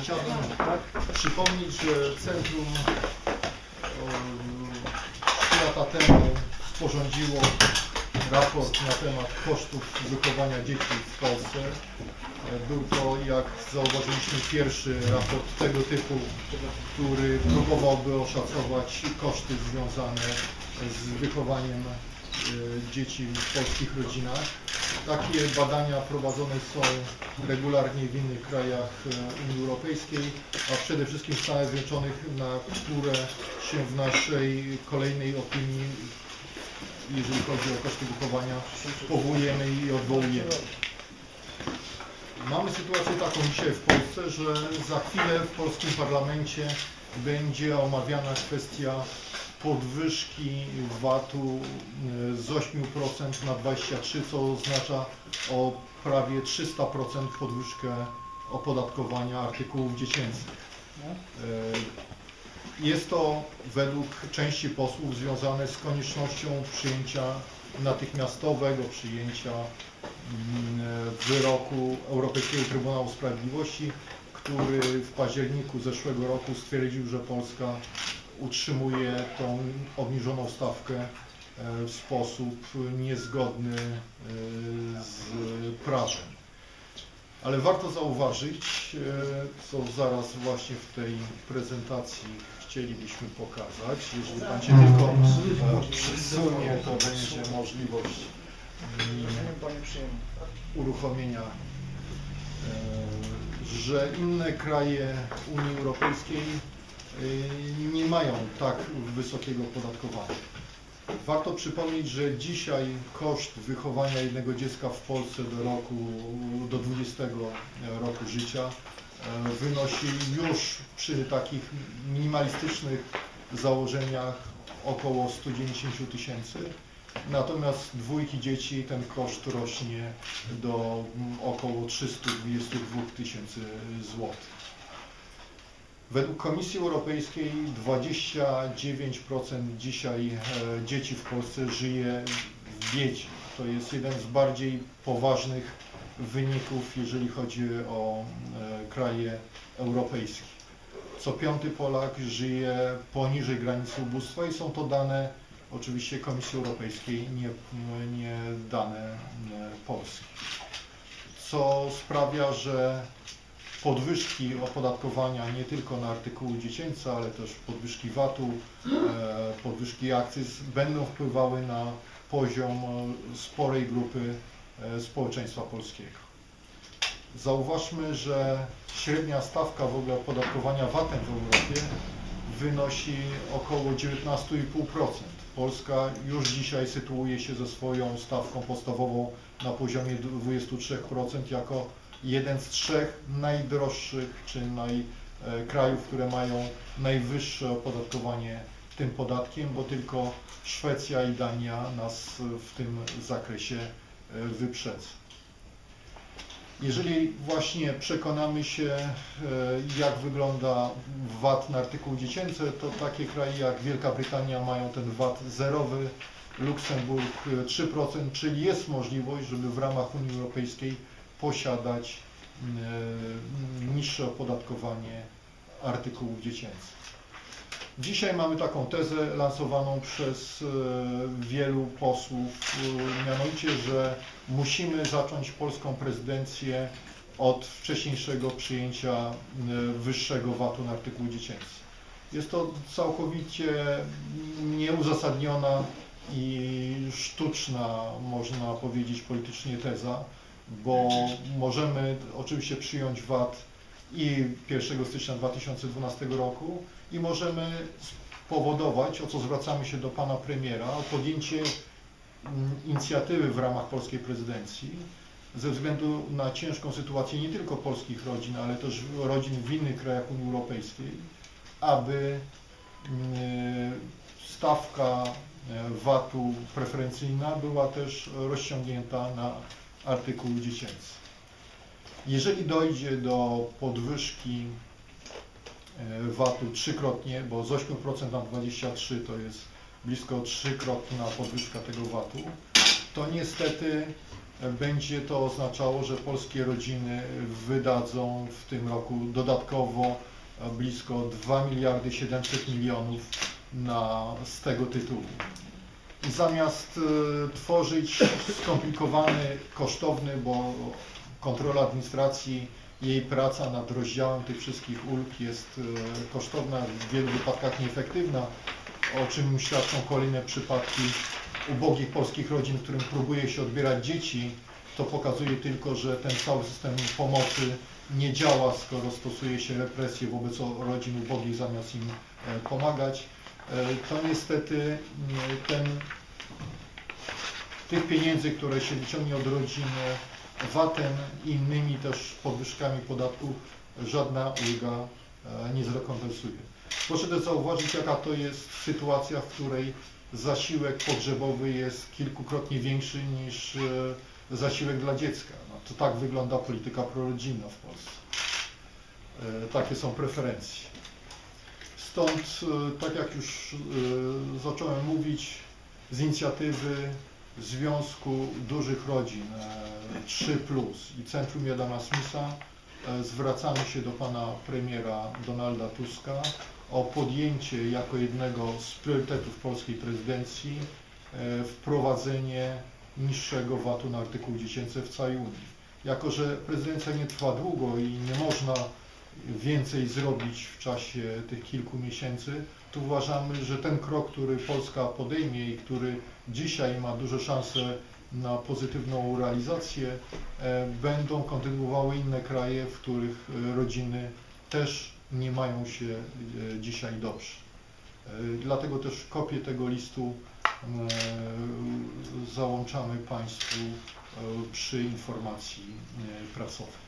Chciałbym przypomnieć, że Centrum um, trzy lata temu sporządziło raport na temat kosztów wychowania dzieci w Polsce. Był to, jak zauważyliśmy, pierwszy raport tego typu, który próbowałby oszacować koszty związane z wychowaniem e, dzieci w polskich rodzinach. Takie badania prowadzone są regularnie w innych krajach e, Unii Europejskiej, a przede wszystkim w Stanach Zjednoczonych, na które się w naszej kolejnej opinii, jeżeli chodzi o koszty wychowania, powołujemy i odwołujemy. Mamy sytuację taką dzisiaj w Polsce, że za chwilę w polskim parlamencie będzie omawiana kwestia podwyżki VAT-u y, z 8% na 23%, co oznacza o prawie 300% podwyżkę opodatkowania artykułów dziecięcych. Y, Jest to według części posłów związane z koniecznością przyjęcia natychmiastowego przyjęcia mm, wyroku Europejskiego Trybunału Sprawiedliwości, który w październiku zeszłego roku stwierdził, że Polska utrzymuje tą obniżoną stawkę e, w sposób niezgodny e, z prawem. Ale warto zauważyć, e, co zaraz właśnie w tej prezentacji chcielibyśmy pokazać, jeżeli Pan się tylko e, przesunie, to będzie możliwość mm, uruchomienia, że inne kraje Unii Europejskiej nie mają tak wysokiego opodatkowania. Warto przypomnieć, że dzisiaj koszt wychowania jednego dziecka w Polsce do roku, do 20 roku życia e, wynosi już przy takich minimalistycznych założeniach około 190 tysięcy. Natomiast dwójki dzieci ten koszt rośnie do mm, około 322 tysięcy złotych. Według Komisji Europejskiej 29% dzisiaj e, dzieci w Polsce żyje w biedzie. To jest jeden z bardziej poważnych wyników, jeżeli chodzi o e, kraje europejskie. Co piąty Polak żyje poniżej granicy ubóstwa i są to dane oczywiście Komisji Europejskiej, nie, nie dane e, Polski. Co sprawia, że podwyżki opodatkowania nie tylko na artykuły dziecięce, ale też podwyżki VAT-u, e, podwyżki akcyz będą wpływały na poziom e, sporej grupy e, społeczeństwa polskiego. Zauważmy, że średnia stawka w ogóle opodatkowania VAT-em w Europie wynosi około 19,5%. Polska już dzisiaj sytuuje się ze swoją stawką podstawową na poziomie 23% jako jeden z trzech najdroższych czy naj, e, krajów, które mają najwyższe opodatkowanie tym podatkiem, bo tylko Szwecja i Dania nas w tym zakresie e, wyprzedza. Jeżeli właśnie przekonamy się, e, jak wygląda VAT na artykuły dziecięce, to takie kraje jak Wielka Brytania mają ten VAT zerowy, Luksemburg 3%, czyli jest możliwość, żeby w ramach Unii Europejskiej posiadać e, niższe opodatkowanie artykułów dziecięcych. Dzisiaj mamy taką tezę lansowaną przez e, wielu posłów, e, mianowicie, że musimy zacząć polską prezydencję od wcześniejszego przyjęcia wyższego VAT-u na artykuły dziecięce. Jest to całkowicie nieuzasadniona i sztuczna, można powiedzieć politycznie teza, bo możemy oczywiście przyjąć VAT i 1 stycznia 2012 roku i możemy spowodować, o co zwracamy się do pana premiera, o podjęcie mm, inicjatywy w ramach polskiej prezydencji ze względu na ciężką sytuację nie tylko polskich rodzin, ale też rodzin w innych krajach Unii Europejskiej, aby mm, stawka e, VAT-u preferencyjna była też rozciągnięta na artykuły dziecięce. Jeżeli dojdzie do podwyżki e, VAT-u trzykrotnie, bo z 8% na 23 to jest blisko trzykrotna podwyżka tego VAT-u, to niestety będzie to oznaczało, że polskie rodziny wydadzą w tym roku dodatkowo e, blisko 2 miliardy 700 milionów na, z tego tytułu. I zamiast e, tworzyć skomplikowany, kosztowny, bo kontrola administracji, jej praca nad rozdziałem tych wszystkich ulg jest e, kosztowna, w wielu wypadkach nieefektywna, o czym świadczą kolejne przypadki ubogich polskich rodzin, którym próbuje się odbierać dzieci, to pokazuje tylko, że ten cały system pomocy nie działa, skoro stosuje się represje wobec rodzin ubogich zamiast im e, pomagać. E, To niestety mm, ten, tych pieniędzy, które się wyciągnie od rodziny VAT-em i innymi też podwyżkami podatków, żadna ulga e, nie zrekompensuje. Proszę też zauważyć, jaka to jest sytuacja, w której zasiłek pogrzebowy jest kilkukrotnie większy niż e, zasiłek dla dziecka. No, to tak wygląda polityka prorodzinna w Polsce. E, Takie są preferencje. Stąd, e, tak jak już e, zacząłem mówić, z inicjatywy Związku Dużych Rodzin e, 3 i Centrum Adama Smitha e, zwracamy się do pana premiera Donalda Tuska o podjęcie jako jednego z priorytetów polskiej prezydencji e, wprowadzenie niższego VAT-u na artykuły dziecięce w całej Unii. Jako, że prezydencja nie trwa długo i nie można więcej zrobić w czasie tych kilku miesięcy, to uważamy, że ten krok, który Polska podejmie i który dzisiaj ma duże szanse na pozytywną realizację, e, będą kontynuowały inne kraje, w których e, rodziny też nie mają się e, dzisiaj dobrze. Dlatego też kopię tego listu załączamy Państwu przy informacji prasowej.